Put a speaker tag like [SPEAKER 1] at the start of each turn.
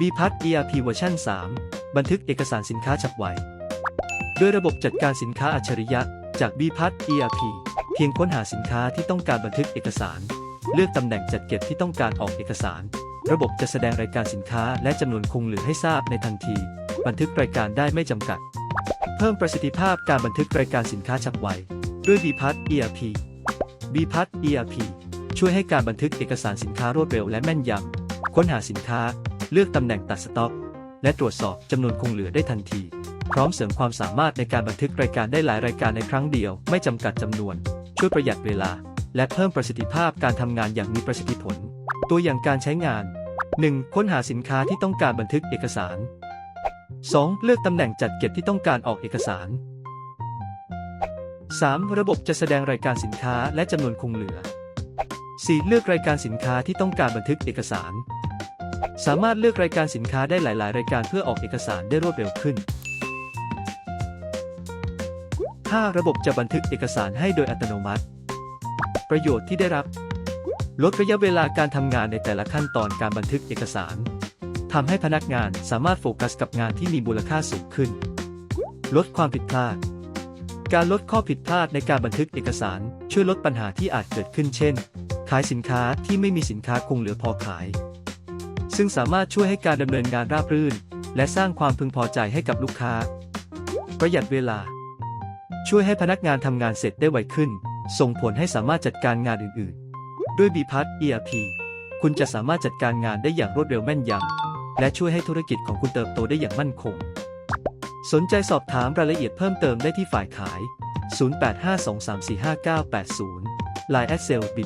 [SPEAKER 1] b p a s ERP เวอร์ชัน3 บันทึกเอกสารสินค้าฉับไวด้วยระบบจัดการสินค้าอัจฉริยะ จาก b p a s ERP เพียงค้นหาสินค้าที่ต้องการบันทึกเอกสาร เลือกตำแหน่งจัดเก็บที่ต้องการออกเอกสาร ระบบจะแสดงรายการสินค้าและจำนวนคงเหลือให้ทราบในทันที บันทึกรายการได้ไม่จำกัด เพิ่มประสิทธิภาพการบันทึกรายการสินค้าฉับไวด้วย b p a s ERP b p a s ERP ช่วยให้การบันทึกเอกสารสินค้ารวดเร็วและแม่นยำค้นหาสินค้า เลือกตำแหน่งตัดสต็อก และตรวจสอบจำนวนคงเหลือได้ทันที พร้อมเสริมความสามารถในการบันทึกรายการได้หลายรายการในครั้งเดียว ไม่จำกัดจำนวน ช่วยประหยัดเวลา และเพิ่มประสิทธิภาพการทำงานอย่างมีประสิทธิผล ตัวอย่างการใช้งาน 1. ค้นหาสินค้าที่ต้องการบันทึกเอกสาร 2. เลือกตำแหน่งจัดเก็บที่ต้องการออกเอกสาร 3. ระบบจะแสดงรายการสินค้าและจำนวนคงเหลือ 4. เลือกรายการสินค้าที่ต้องการบันทึกเอกสาร สามารถเลือกรายการสินค้าได้หลาย ๆ รายการเพื่อออกเอกสารได้รวดเร็วขึ้น 5. ระบบจะบันทึกเอกสารให้โดยอัตโนมัติ ประโยชน์ที่ได้รับ ลดระยะเวลาการทำงานในแต่ละขั้นตอนการบันทึกเอกสารทำให้พนักงานสามารถโฟกัสกับงานที่มีมูลค่าสูงขึ้น ลดความผิดพลาด การลดข้อผิดพลาดในการบันทึกเอกสาร ช่วยลดปัญหาที่อาจเกิดขึ้นเช่น ขายสินค้าที่ไม่มีสินค้าคงเหลือพอขาย ซึ่งสามารถช่วยให้การดำเนินงานราบรื่น และสร้างความพึงพอใจให้กับลูกค้า ประหยัดเวลา ช่วยให้พนักงานทำงานเสร็จได้ไวขึ้น ส่งผลให้สามารถจัดการงานอื่นๆ ด้วย b p a s ERP คุณจะสามารถจัดการงานได้อย่างรวดเร็วแม่นยำและช่วยให้ธุรกิจของคุณเติบโตได้อย่างมั่นคง สนใจสอบถามรายละเอียดเพิ่มเติมได้ที่ฝ่ายขาย 0852345980 Line at s a l e B+